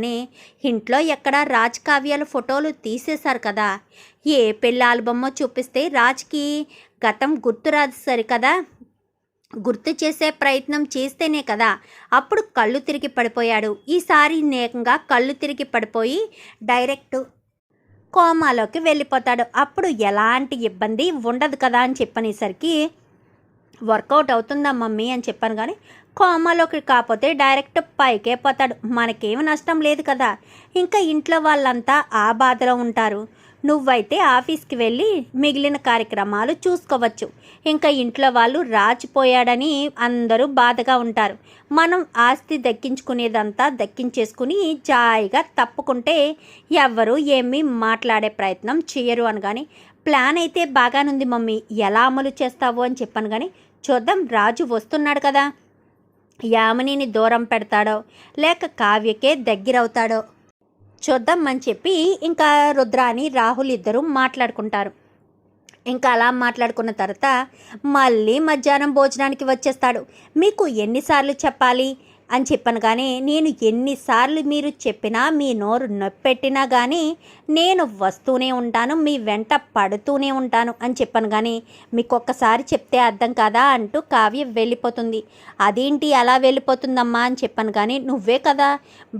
అని ఇంట్లో ఎక్కడ రాజ్ కావ్యాల ఫోటోలు తీసేశారు కదా. ఏ పెళ్ళి ఆల్బమ్మో చూపిస్తే రాజ్కి గతం గుర్తురాదు సరి కదా గుర్తు చేసే ప్రయత్నం చేస్తేనే కదా. అప్పుడు కళ్ళు తిరిగి పడిపోయాడు. ఈసారి నేకంగా కళ్ళు తిరిగి పడిపోయి డైరెక్ట్ కోమాలోకి వెళ్ళిపోతాడు. అప్పుడు ఎలాంటి ఇబ్బంది ఉండదు కదా అని చెప్పనేసరికి వర్కౌట్ అవుతుందా మమ్మీ? అని చెప్పాను కానీ కోమాలోకి కాకపోతే డైరెక్ట్ పైకే పోతాడు. మనకేమి నష్టం లేదు కదా. ఇంకా ఇంట్లో వాళ్ళంతా ఆ బాధలో ఉంటారు. నువ్వైతే ఆఫీస్కి వెళ్ళి మిగిలిన కార్యక్రమాలు చూసుకోవచ్చు. ఇంకా ఇంట్లో వాళ్ళు రాచిపోయాడని అందరూ బాధగా ఉంటారు. మనం ఆస్తి దక్కించుకునేదంతా దక్కించేసుకుని జాయిగా తప్పుకుంటే ఎవ్వరూ ఏమీ మాట్లాడే ప్రయత్నం చేయరు అనగాని ప్లాన్ అయితే బాగానుంది మమ్మీ. ఎలా అమలు చేస్తావు అని చెప్పాను కానీ చూద్దాం రాజు వస్తున్నాడు కదా. యామినిని దూరం పెడతాడో లేక కావ్యకే దగ్గరవుతాడో చూద్దాం అని చెప్పి ఇంకా రుద్రాని రాహుల్ ఇద్దరు మాట్లాడుకుంటారు. ఇంకా అలా మాట్లాడుకున్న తర్వాత మళ్ళీ మధ్యాహ్నం భోజనానికి వచ్చేస్తాడు. మీకు ఎన్నిసార్లు చెప్పాలి? అని చెప్పాను. కానీ నేను ఎన్నిసార్లు మీరు చెప్పినా మీ నోరు నొప్పెట్టినా కానీ నేను వస్తూనే ఉంటాను మీ వెంట పడుతూనే ఉంటాను అని చెప్పాను. కానీ మీకు ఒక్కసారి చెప్తే అర్థం కదా అంటూ కావ్య వెళ్ళిపోతుంది. అదేంటి అలా వెళ్ళిపోతుందమ్మా అని చెప్పాను. కానీ నువ్వే కదా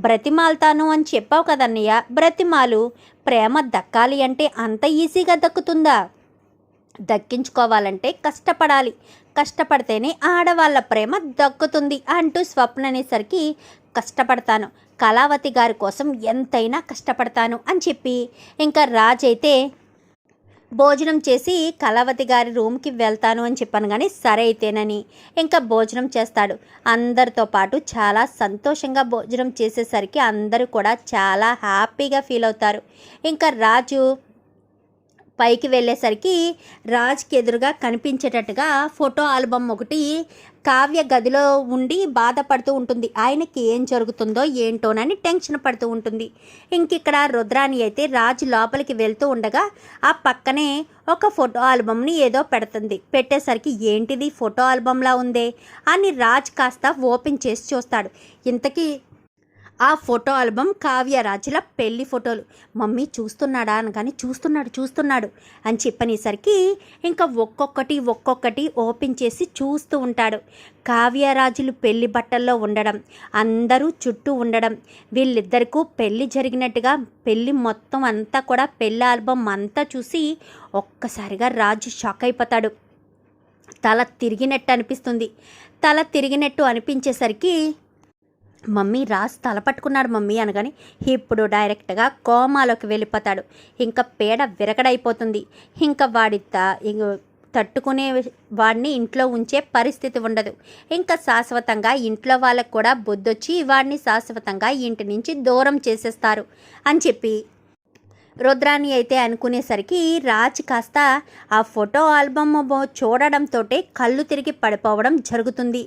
బ్రతిమాలుతాను అని చెప్పావు కదన్నయ్య బ్రతిమాలు ప్రేమ దక్కాలి అంటే అంత ఈజీగా దక్కుతుందా? దక్కించుకోవాలంటే కష్టపడాలి. కష్టపడితేనే ఆడవాళ్ళ ప్రేమ దక్కుతుంది అంటూ స్వప్న అనేసరికి కష్టపడతాను. కళావతి గారి కోసం ఎంతైనా కష్టపడతాను అని చెప్పి ఇంకా రాజ్ అయితే భోజనం చేసి కళావతి గారి రూమ్కి వెళ్తాను అని చెప్పాను కానీ సరే అయితేనని ఇంకా భోజనం చేస్తాడు. అందరితో పాటు చాలా సంతోషంగా భోజనం చేసేసరికి అందరూ కూడా చాలా హ్యాపీగా ఫీల్ అవుతారు. ఇంకా రాజు పైకి వెళ్ళేసరికి రాజ్కి ఎదురుగా కనిపించేటట్టుగా ఫోటో ఆల్బమ్ ఒకటి కావ్య గదిలో ఉండి బాధపడుతూ ఉంటుంది. ఆయనకి ఏం జరుగుతుందో ఏంటోనని టెన్షన్ పడుతూ ఉంటుంది. ఇంకిక్కడ రుద్రాణి అయితే రాజు లోపలికి వెళ్తూ ఉండగా ఆ పక్కనే ఒక ఫోటో ఆల్బమ్ని ఏదో పెడుతుంది. పెట్టేసరికి ఏంటిది ఫోటో ఆల్బమ్లా ఉందే అని రాజ్ కాస్త ఓపెన్ చేసి చూస్తాడు. ఇంతకీ ఆ ఫోటో ఆల్బమ్ కావ్యరాజుల పెళ్ళి ఫోటోలు. మమ్మీ చూస్తున్నాడా? అనగాని చూస్తున్నాడు చూస్తున్నాడు అని చెప్పనేసరికి ఇంకా ఒక్కొక్కటి ఒక్కొక్కటి ఓపెన్ చేసి చూస్తూ ఉంటాడు. కావ్యరాజులు పెళ్ళి బట్టల్లో ఉండడం అందరూ చుట్టూ ఉండడం వీళ్ళిద్దరికూ పెళ్ళి జరిగినట్టుగా పెళ్ళి మొత్తం అంతా కూడా పెళ్ళి ఆల్బమ్ అంతా చూసి ఒక్కసారిగా రాజు షాక్ అయిపోతాడు. తల తిరిగినట్టు అనిపిస్తుంది. తల తిరిగినట్టు అనిపించేసరికి మమ్మీ రాజ్ తల పట్టుకున్నాడు మమ్మీ అనగాని ఇప్పుడు డైరెక్ట్గా కోమాలోకి వెళ్ళిపోతాడు. ఇంకా పేడ విరగడైపోతుంది. ఇంకా వాడి త- తట్టుకునే వాడిని ఇంట్లో ఉంచే పరిస్థితి ఉండదు. ఇంకా శాశ్వతంగా ఇంట్లో వాళ్ళకు కూడా బుద్ధొచ్చి వాడిని శాశ్వతంగా ఇంటి నుంచి దూరం చేసేస్తారు అని చెప్పి రుద్రాని అయితే అనుకునేసరికి రాజ్ కాస్త ఆ ఫోటో ఆల్బమ్ చూడడంతో కళ్ళు తిరిగి పడిపోవడం జరుగుతుంది.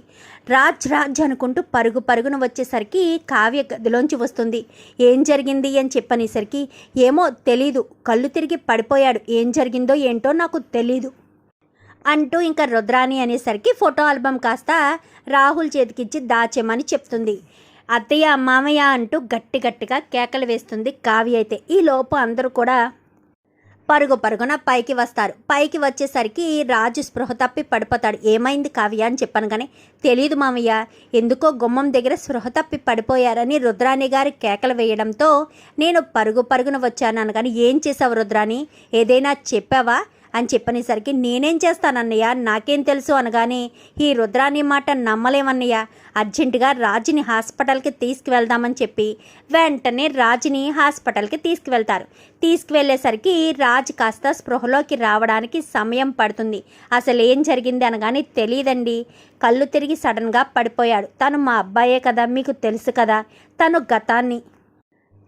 రాజ్ రాజ్ అనుకుంటూ పరుగు పరుగున వచ్చేసరికి కావ్య గదిలోంచి వస్తుంది. ఏం జరిగింది అని చెప్పనేసరికి ఏమో తెలీదు కళ్ళు తిరిగి పడిపోయాడు. ఏం జరిగిందో ఏంటో నాకు తెలీదు అంటూ ఇంకా రుద్రాని అనేసరికి ఫోటో ఆల్బమ్ కాస్త రాహుల్ చేతికిచ్చి దాచేమని చెప్తుంది. అత్తయ్య మామయ్య అంటూ గట్టి గట్టిగా కేకలు వేస్తుంది కావ్య అయితే. ఈ లోపు అందరూ కూడా పరుగు పరుగున పైకి వస్తారు. పైకి వచ్చేసరికి రాజు స్పృహ తప్పి పడిపోతాడు. ఏమైంది కావ్య అని చెప్పాను కానీ తెలియదు మామయ్య. ఎందుకో గుమ్మం దగ్గర స్పృహ తప్పి పడిపోయారని రుద్రాణి గారి కేకలు వేయడంతో నేను పరుగు పరుగున వచ్చాను కానీ ఏం చేసావు రుద్రాణి? ఏదైనా చెప్పావా? అని చెప్పనేసరికి నేనేం చేస్తానన్నయ్య? నాకేం తెలుసు అనగానే ఈ రుద్రాని మాట నమ్మలేమన్నయ్య. అర్జెంటుగా రాజుని హాస్పిటల్కి తీసుకువెళ్దామని చెప్పి వెంటనే రాజుని హాస్పిటల్కి తీసుకువెళ్తారు. తీసుకువెళ్ళేసరికి రాజు కాస్త స్పృహలోకి రావడానికి సమయం పడుతుంది. అసలు ఏం జరిగింది అనగానే తెలియదండి. కళ్ళు తిరిగి సడన్గా పడిపోయాడు. తను మా అబ్బాయే కదా మీకు తెలుసు కదా. తను గతాన్ని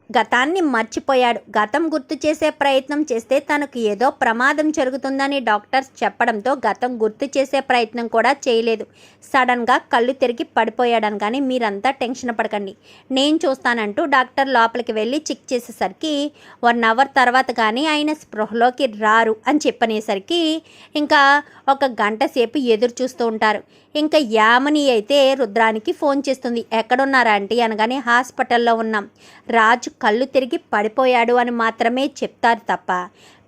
గతాన్ని మర్చిపోయాడు. గతం గుర్తు చేసే ప్రయత్నం చేస్తే తనకు ఏదో ప్రమాదం జరుగుతుందని డాక్టర్స్ చెప్పడంతో గతం గుర్తు చేసే ప్రయత్నం కూడా చేయలేదు. సడన్గా కళ్ళు తిరిగి పడిపోయాడని కానీ మీరంతా టెన్షన్ పడకండి. నేను చూస్తానంటూ డాక్టర్ లోపలికి వెళ్ళి చెక్ చేసేసరికి వన్ అవర్ తర్వాత కానీ ఆయన స్పృహలోకి రారు అని చెప్పనేసరికి ఇంకా ఒక గంట సేపు ఎదురు చూస్తూ ఉంటారు. ఇంకా యామని అయితే రుద్రానికి ఫోన్ చేస్తుంది. ఎక్కడున్నారా ఆంటీ? అనగానే హాస్పిటల్లో ఉన్నాం. రాజు కళ్ళు తిరిగి పడిపోయాడు అని మాత్రమే చెప్తారు తప్ప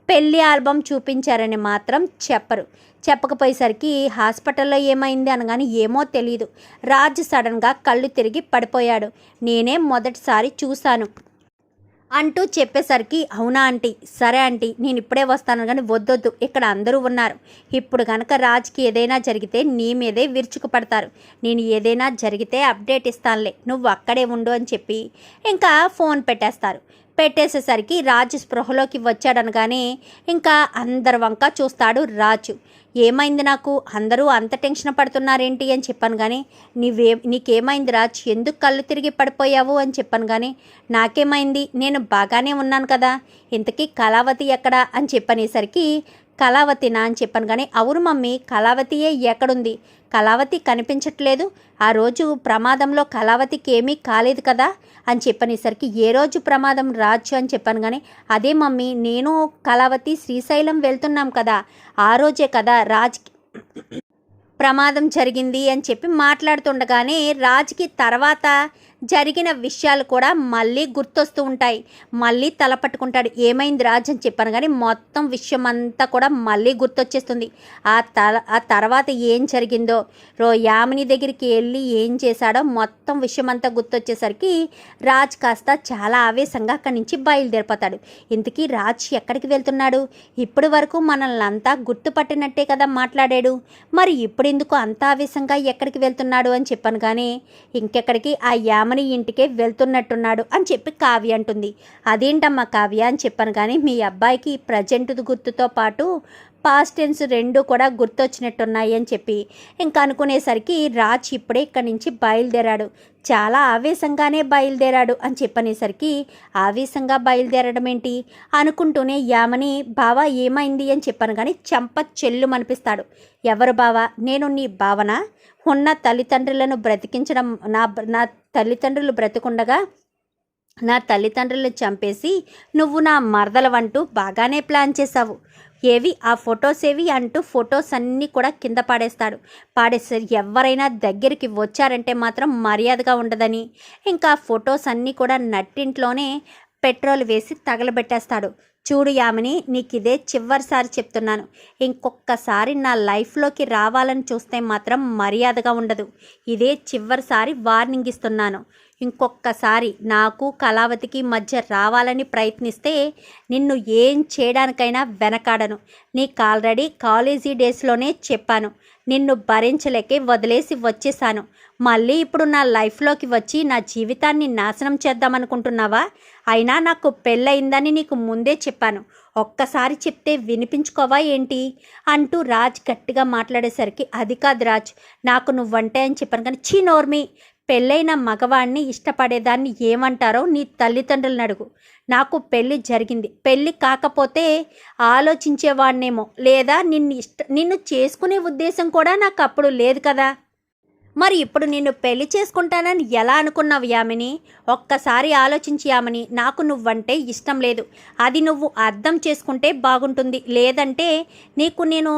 పెళ్ళి ఆల్బమ్ చూపించారని మాత్రం చెప్పరు. చెప్పకపోయేసరికి హాస్పిటల్లో ఏమైంది అనగానే ఏమో తెలియదు రాజు సడన్గా కళ్ళు తిరిగి పడిపోయాడు. నేనే మొదటిసారి చూశాను. అంటూ చెప్పేసరికి అవునా ఆంటీ? సరే ఆంటీ నేను ఇప్పుడే వస్తాను కానీ వద్దొద్దు ఇక్కడ అందరూ ఉన్నారు. ఇప్పుడు కనుక రాజ్కి ఏదైనా జరిగితే నీ మీదే విరుచుకుపడతారు. నేను ఏదైనా జరిగితే అప్డేట్ ఇస్తానులే నువ్వు అక్కడే ఉండు అని చెప్పి ఇంకా ఫోన్ పెట్టేస్తారు. పెట్టేసేసరికి రాజు స్పృహలోకి వచ్చాడనగానే ఇంకా అందరి వంక చూస్తాడు రాజు. ఏమైంది నాకు? అందరూ అంత టెన్షన్ పడుతున్నారేంటి అని చెప్పాను కానీ నీవే నీకేమైంది రాజ్ ఎందుకు కళ్ళు తిరిగి పడిపోయావు అని చెప్పాను కానీ నాకేమైంది? నేను బాగానే ఉన్నాను కదా. ఇంతకీ కళావతి ఎక్కడా? అని చెప్పనేసరికి కళావతినా అని చెప్పాను. కానీ అవును మమ్మీ కళావతియే ఎక్కడుంది? కళావతి కనిపించట్లేదు. ఆ రోజు ప్రమాదంలో కళావతికి ఏమీ కాలేదు కదా అని చెప్పనేసరికి ఏ రోజు ప్రమాదం రాజు అని చెప్పాను. కానీ అదే మమ్మీ నేను కళావతి శ్రీశైలం వెళ్తున్నాం కదా ఆ రోజే కదా రాజ్ ప్రమాదం జరిగింది అని చెప్పి మాట్లాడుతుండగానే రాజ్కి తర్వాత జరిగిన విషయాలు కూడా మళ్ళీ గుర్తొస్తూ ఉంటాయి. మళ్ళీ తల పట్టుకుంటాడు. ఏమైంది రాజ్ అని చెప్పాను కానీ మొత్తం విషయం అంతా కూడా మళ్ళీ గుర్తొచ్చేస్తుంది. ఆ తల ఆ తర్వాత ఏం జరిగిందో రో యామిని దగ్గరికి వెళ్ళి ఏం చేశాడో మొత్తం విషయం అంతా గుర్తొచ్చేసరికి రాజ్ కాస్త చాలా ఆవేశంగా అక్కడి నుంచి బయలుదేరిపోతాడు. ఇంతకీ రాజ్ ఎక్కడికి వెళ్తున్నాడు? ఇప్పటి వరకు మనల్ని అంతా గుర్తుపట్టినట్టే కదా మాట్లాడాడు. మరి ఇప్పుడు ఎందుకు అంత ఆవేశంగా ఎక్కడికి వెళ్తున్నాడు అని చెప్పాను కానీ ఇంకెక్కడికి ఆ యామని ఇంటికే వెళ్తున్నట్టున్నాడు అని చెప్పి కావ్య అంటుంది. అదేంటమ్మా కావ్య అని చెప్పాను కానీ మీ అబ్బాయికి ప్రజెంట్ గుర్తుతో పాటు పాస్ట్ టెన్స్ రెండు కూడా గుర్తొచ్చినట్టున్నాయి అని చెప్పి ఇంకా అనుకునేసరికి రాజ్ ఇప్పుడే ఇక్కడి నుంచి బయలుదేరాడు. చాలా ఆవేశంగానే బయలుదేరాడు అని చెప్పనేసరికి ఆవేశంగా బయలుదేరడం ఏంటి? అనుకుంటూనే యామని బావ ఏమైంది? అని చెప్పాను కానీ చెంప చెల్లు అనిపిస్తాడు ఎవరు బావ? నేను నీ భావన ఉన్న తల్లిదండ్రులను బ్రతికించడం నా నా తల్లిదండ్రులు బ్రతికుండగా నా తల్లిదండ్రులను చంపేసి నువ్వు నా మరదలవంటూ బాగానే ప్లాన్ చేశావు. ఏవి? ఆ ఫొటోస్ ఏవి? అంటూ ఫొటోస్ అన్నీ కూడా కింద పాడేస్తాడు. పాడేస్తారు. ఎవరైనా దగ్గరికి వచ్చారంటే మాత్రం మర్యాదగా ఉండదని. ఇంకా ఫొటోస్ అన్నీ కూడా నట్టింట్లోనే పెట్రోల్ వేసి తగలబెట్టేస్తాడు. చూడు యామిని నీకు ఇదే చివరిసారి చెప్తున్నాను. ఇంకొకసారి నా లైఫ్లోకి రావాలని చూస్తే మాత్రం మర్యాదగా ఉండదు. ఇదే చివరిసారి వార్నింగ్ ఇస్తున్నాను. ఇంకొకసారి నాకు కళావతికి మధ్య రావాలని ప్రయత్నిస్తే నిన్ను ఏం చేయడానికైనా వెనకాడను. నీకు ఆల్రెడీ కాలేజీ డేస్లోనే చెప్పాను. నిన్ను భరించలేకే వదిలేసి వచ్చేసాను. మళ్ళీ ఇప్పుడు నా లైఫ్లోకి వచ్చి నా జీవితాన్ని నాశనం చేద్దామనుకుంటున్నావా? అయినా నాకు పెళ్ళయిందని నీకు ముందే చెప్పాను. ఒక్కసారి చెప్తే వినిపించుకోవా ఏంటి? అంటూ రాజ్ గట్టిగా మాట్లాడేసరికి అది కాదు రాజ్ నాకు నువ్వంటే అని చెప్పాను కానీ చీ నోర్మి పెళ్ళైన మగవాణ్ణి ఇష్టపడేదాన్ని ఏమంటారో నీ తల్లిదండ్రులను అడుగు నాకు పెళ్ళి జరిగింది. పెళ్ళి కాకపోతే ఆలోచించేవాణ్ణేమో లేదా నిన్ను ఇష్ట నిన్ను చేసుకునే ఉద్దేశం కూడా నాకు అప్పుడు లేదు కదా. మరి ఇప్పుడు నిన్ను పెళ్ళి చేసుకుంటానని ఎలా అనుకున్నావు యామిని? ఒక్కసారి ఆలోచించి యామిని నాకు నువ్వంటే ఇష్టం లేదు. అది నువ్వు అర్థం చేసుకుంటే బాగుంటుంది. లేదంటే నీకు నేను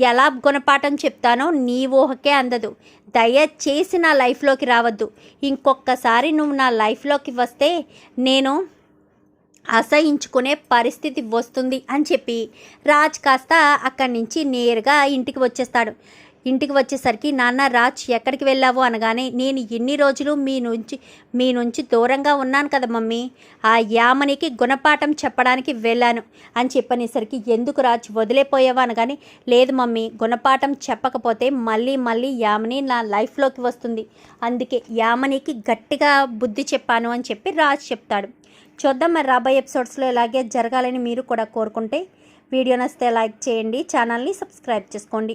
ఎలా గుణపాఠం చెప్తానో నీ ఊహకే అందదు. దయచేసి నా లైఫ్లోకి రావద్దు. ఇంకొకసారి నువ్వు నా లైఫ్లోకి వస్తే నేను అసహించుకునే పరిస్థితి వస్తుంది అని చెప్పి రాజ్ కాస్త అక్కడి నుంచి నేరుగా ఇంటికి వచ్చేస్తాడు. ఇంటికి వచ్చేసరికి నాన్న రాజ్ ఎక్కడికి వెళ్ళావు? అనగానే నేను ఎన్ని రోజులు మీ నుంచి మీ నుంచి దూరంగా ఉన్నాను కదా మమ్మీ. ఆ యామనికి గుణపాఠం చెప్పడానికి వెళ్ళాను. అని చెప్పనేసరికి ఎందుకు రాజ్ వదిలేపోయావా? అనగానే లేదు మమ్మీ గుణపాఠం చెప్పకపోతే మళ్ళీ మళ్ళీ యామని నా లైఫ్లోకి వస్తుంది. అందుకే యామనికి గట్టిగా బుద్ధి చెప్పాను అని చెప్పి రాజ్ చెప్తాడు. చూద్దాం మరి రాబోయే ఎపిసోడ్స్లో ఇలాగే జరగాలని మీరు కూడా కోరుకుంటే వీడియో నచ్చితే లైక్ చేయండి ఛానల్ని సబ్స్క్రైబ్ చేసుకోండి.